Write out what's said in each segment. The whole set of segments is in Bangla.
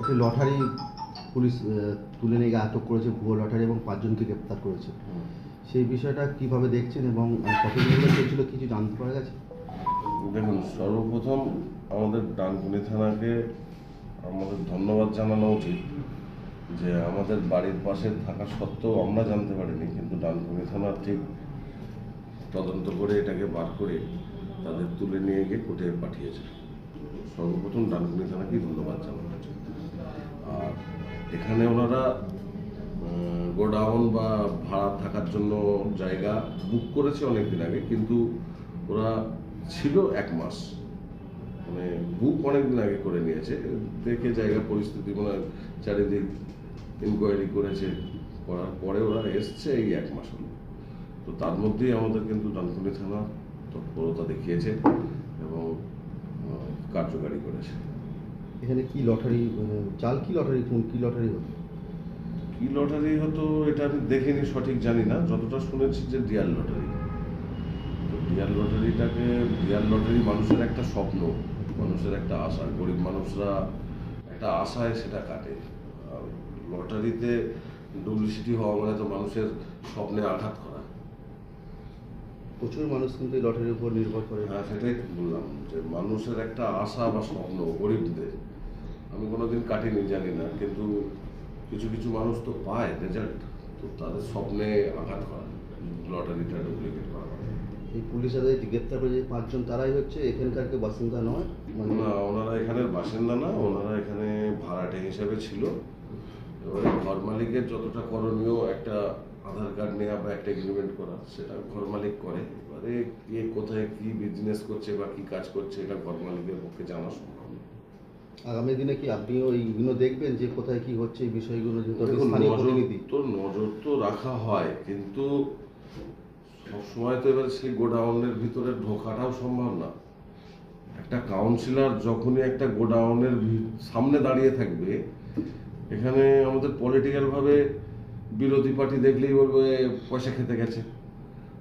একটি লটারি পুলিশ তুলে নিয়ে আটক করেছে ভুয়ো লটারি এবং পাঁচজনকে গ্রেপ্তার করেছে। সেই বিষয়টা কীভাবে দেখছেন এবং চলছিল কিছু জানতে পারা গেছে? দেখুন সর্বপ্রথম আমাদের ডানকুনি থানাকে আমাদের ধন্যবাদ জানানো উচিত যে আমাদের বাড়ির পাশে থাকা সত্ত্বেও আমরা জানতে পারিনি কিন্তু ডানকুনি থানা ঠিক তদন্ত করে এটাকে বার করে তাদের তুলে নিয়ে গিয়ে কোর্টে পাঠিয়েছে। সর্বপ্রথম ডানকুনি থানাকেই ধন্যবাদ জানানো আর এখানে ওনারা গোডাউন বা ভাড়া থাকার জন্য জায়গা বুক করেছে অনেক দিন আগে, কিন্তু ওরা ছিল এক মাস। মানে বুক অনেক দিন আগে করে নিয়েছে। দেখে জায়গা পরিস্থিতি মানে চারিদিক ইনকোয়ারি করেছে। করার পরে ওরা এসছে এই এক মাস হলো। তো তার মধ্যেই আমাদের কিন্তু ডানকুনি থানা তৎপরতা দেখিয়েছে এবং কার্যকারী করেছে। এখানে কি লটারি মানে চাল কি লটারি কোন কি লটারি হতো? কি লটারি হতো এটা আমি দেখিনি সঠিক জানি না। যতটা শুনেছি যে ডিয়ার লটারি। তো ডিয়ার লটারিটাকে ডিয়ার লটারি মানুষের একটা স্বপ্ন মানুষের একটা আশা। গরিব মানুষরা একটা আশায় সেটা কাটে। লটারিতে ডুপ্লিসিটি হওয়া মানে তো মানুষের স্বপ্নে আঘাত করা। প্রচুর মানুষ কিন্তু লটারির উপর নির্ভর করে। হ্যাঁ সেটাই বললাম যে মানুষের একটা আশা বা স্বপ্ন গরিবদের। আমি কোনোদিন কাটিনি জানি না কিন্তু কিছু কিছু মানুষ তো পায় রেজাল্ট তো তাদের স্বপ্নে আঘাত করা লটারিটা ডুপ্লিকেট করা। এই পুলিশের যে গ্রেপ্তার করে যে পাঁচজন তারাই হচ্ছে এখানকার কেউ বাসিন্দা নয়? মানে না ওনারা এখানের বাসিন্দা না ওনারা এখানে ভাড়াটে হিসেবে ছিল। এবারে ঘর মালিকের যতটা করণীয় একটা নেওয়া বা একটা এগ্রিমেন্ট করা সেটা ঘর মালিক করে। এবারে কে কোথায় কি বিজনেস করছে বা কি কাজ করছে এটা ঘর মালিকের পক্ষে জানা সম্ভব আগামী দিনে কি আপনিও এইগুলো দেখবেন যে কোথায় কি হচ্ছে এই বিষয়গুলো আপনি তো নজর তো রাখা হয় কিন্তু সবসময় তো এবার সেই গোডাউনের ভিতরে ঢোকাটাও সম্ভব না। একটা কাউন্সিলর যখনই একটা গোডাউনের সামনে দাঁড়িয়ে থাকবে এখানে আমাদের পলিটিক্যাল ভাবে বিরোধী পার্টি দেখলেই বলবে পয়সা খেতে গেছে।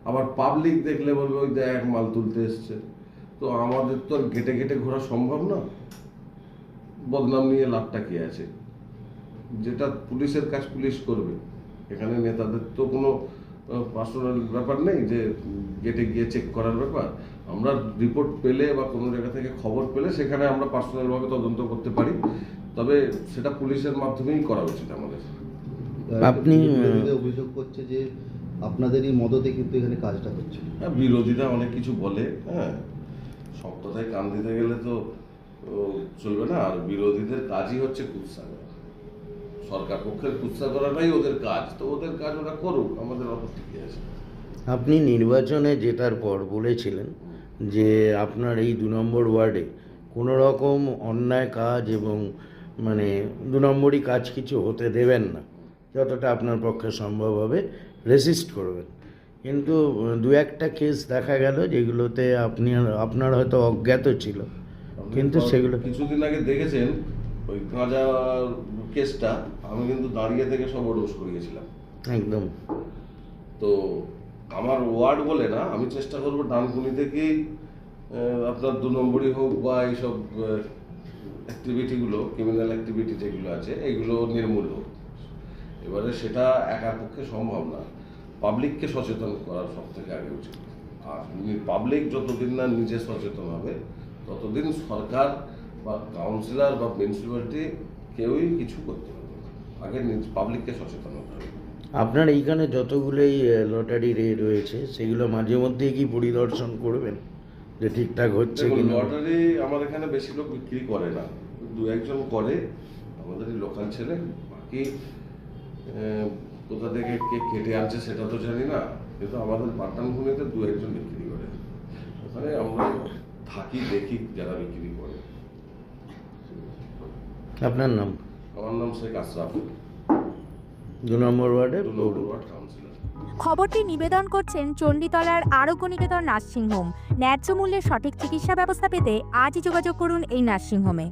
আবার পাবলিক দেখলে বলবে, ওই দেখ, মাল তুলতে এসছে। তো আমাদের তো আর ঘেটে ঘেটে ঘোরা সম্ভব না। বদনাম নিয়ে লাভটা কি আছে? যেটা পুলিশের কাজ পুলিশ করবে। এখানে নেতাদের তো কোনো পার্সোনাল ব্যাপার নেই যে গেটে গিয়ে চেক করার ব্যাপার। আমরা রিপোর্ট পেলে বা কোনো জায়গা থেকে খবর পেলে সেখানে আমরা পার্সোনালভাবে তদন্ত করতে পারি। তবে সেটা পুলিশের মাধ্যমেই করা উচিত আমাদের। আপনি, অভিযোগ করছে যে আপনাদেরই মদতে কিন্তু এখানে কাজটা হচ্ছে। হ্যাঁ বিরোধীরা অনেক কিছু বলে হ্যাঁ। সব কথায় কান দিতে গেলে তো চলবে না। আর বিরোধীদের কাজই হচ্ছে কুৎসা করা। সরকার পক্ষের কুৎসা করাটাই ওদের কাজ। তো ওদের কাজ ওরা করুক আমাদের আপত্তি কি আছে। আপনি নির্বাচনে জেতার পর বলেছিলেন যে আপনার এই দু নম্বর ওয়ার্ডে কোনো রকম অন্যায় কাজ এবং মানে দু নম্বরই কাজ কিছু হতে দেবেন না। যতটা আপনার পক্ষে সম্ভব হবে রেসিস্ট করবেন। কিন্তু দু একটা কেস দেখা গেল যেগুলোতে আপনি আপনার হয়তো অজ্ঞাত ছিল। কিন্তু সেগুলো কিছুদিন আগে দেখেছেন ওই গাঁজা কেসটা আমি কিন্তু দাঁড়িয়ে থেকে সব ওডোস করিয়েছিলাম। একদম। তো আমার ওয়ার্ড বলে না আমি চেষ্টা করব ডানকুনি থেকেই আহ, আপনার দু নম্বরই হোক বা এইসব অ্যাক্টিভিটিগুলো ক্রিমিনাল অ্যাক্টিভিটি যেগুলো আছে এগুলো নির্মূল হোক। এবারে সেটা একার পক্ষে সম্ভব না। পাবলিককে সচেতন করার সব থেকে আগে উচিত। আর পাবলিক যতদিন না নিজে সচেতন হবে ততদিন সরকার বা কাউন্সিলর বা মিউনিসিপ্যালিটি কেউই কিছু করতে পারবে আগে পাবলিককে সচেতন হতে হবে। আপনার এইখানে যতগুলোই লটারি রে রয়েছে সেগুলো মাঝে মধ্যেই কি পরিদর্শন করবেন? যে ঠিকঠাক হচ্ছে কি লটারি আমার এখানে বেশি লোক বিক্রি করে না। দু একজন করে আমাদের লোকাল ছেলে বাকি কোথা থেকে কে কেটে আনছে সেটা তো জানি না কিন্তু আমাদের পাট্টান ভূমিতে দু একজন বিক্রি করে। ওখানে আমরা থাকি দেখি যারা বিক্রি করে। আপনার নাম? আমার নাম শেখ আশরাফ। দু নম্বর ওয়ার্ডের দু নম্বর ওয়ার্ড কাউন্সিলর। খবরটি নিবেদন করছেন চণ্ডীতলার আরোগ্য নিকেতন নার্সিংহোম। ন্যায্য মূল্যে সঠিক চিকিৎসা ব্যবস্থা পেতে আজই যোগাযোগ করুন এই নার্সিংহোমে।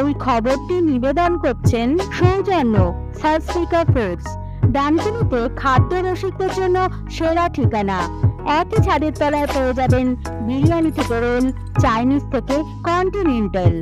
এই খবরটি নিবেদন করছেন সৌজন্য সাবস্পিকার ফুডস ডানকুনিতে খাদ্য রসিকদের জন্য সেরা ঠিকানা। একই ছাদের তলায় পেয়ে যাবেন বিরিয়ানি থেকে রোল, চাইনিজ থেকে কন্টিনেন্টাল।